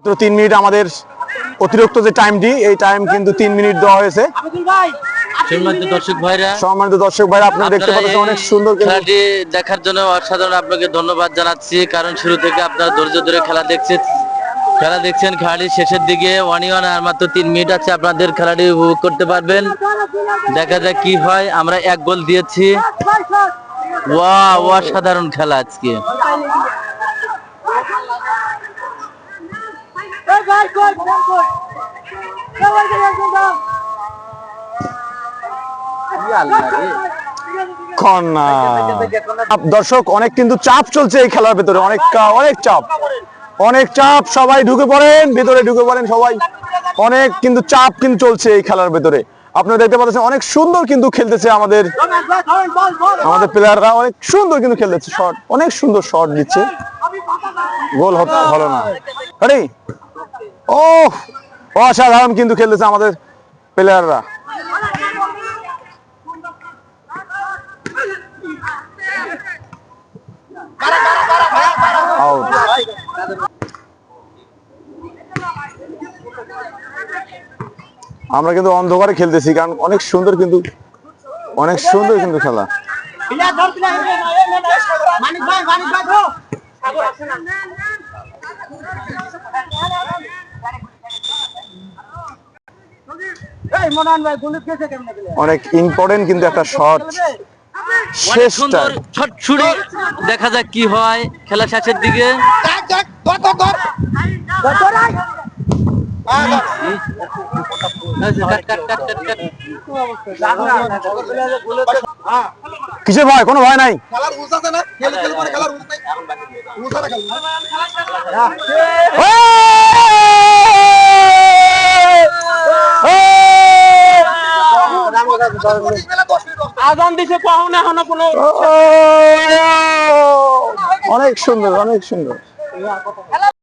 মাত্র তিন মিনিট আমাদের অতিরিক্ত যে টাইমটি এই টাইম কিন্তু তিন মিনিট দেওয়া হয়েছে সম্মানিত দর্শক ভাইরা সম্মানিত দর্শক ভাই আপনারা দেখতে পাচ্ছেন অনেক সুন্দর খেলাটি দেখার জন্য অসাধারণ আপনাকে ধন্যবাদ জানাচ্ছি কারণ শুরু থেকে আপনারা ধৈর্য ধরে খেলা দেখছেন খেলা দেখছেন খেলাটির শেষের দিকে ওয়ান ওয়ান আর মাত্র তিন মিনিট আছে আপনাদের খেলাটি উপভোগ করতে পারবেন দেখা যাক কি হয় আমরা এক গোল দিয়েছি ওয়া অসাধারণ খেলা আজকে দর্শক অনেক কিন্তু চাপ চলছে এই খেলার ভেতরে। অনেক কা- অনেক চাপ। অনেক চাপ সবাই ঢুকে পড়েন ভিতরে ঢুকে পড়েন সবাই। অনেক কিন্তু চাপ কিন্তু চলছে এই খেলার ভেতরে। আপনারা দেখতে পাচ্ছেন অনেক সুন্দর কিন্তু খেলতেছে আমাদের আমাদের প্লেয়াররা অনেক সুন্দর কিন্তু খেলতেছে। শট অনেক সুন্দর শট দিচ্ছে। গোল হতো হলো না। রেডি ও অসাধারণ কিন্তু খেলতেছে আমাদের প্লেয়াররা আমরা কিন্তু অন্ধকারে খেলতেছি, কারণ অনেক সুন্দর কিন্তু, অনেক সুন্দর কিন্তু খেলা। মানিক ভাই মানিক ভাই অনেক ইম্পর্টেন্ট কিন্তু একটা শট সুন্দর ছুড়ে দেখা যাক কি হয় খেলা শেষের দিকে। কিসের ভয়? কোনো ভয় নাই। খেলার রুলস আছে না খেলে খেলে পরে খেলার রুলস নাই রুলস আছে খেলা আজান দিছে কখন এখনও কোনো অনেক সুন্দর অনেক সুন্দর।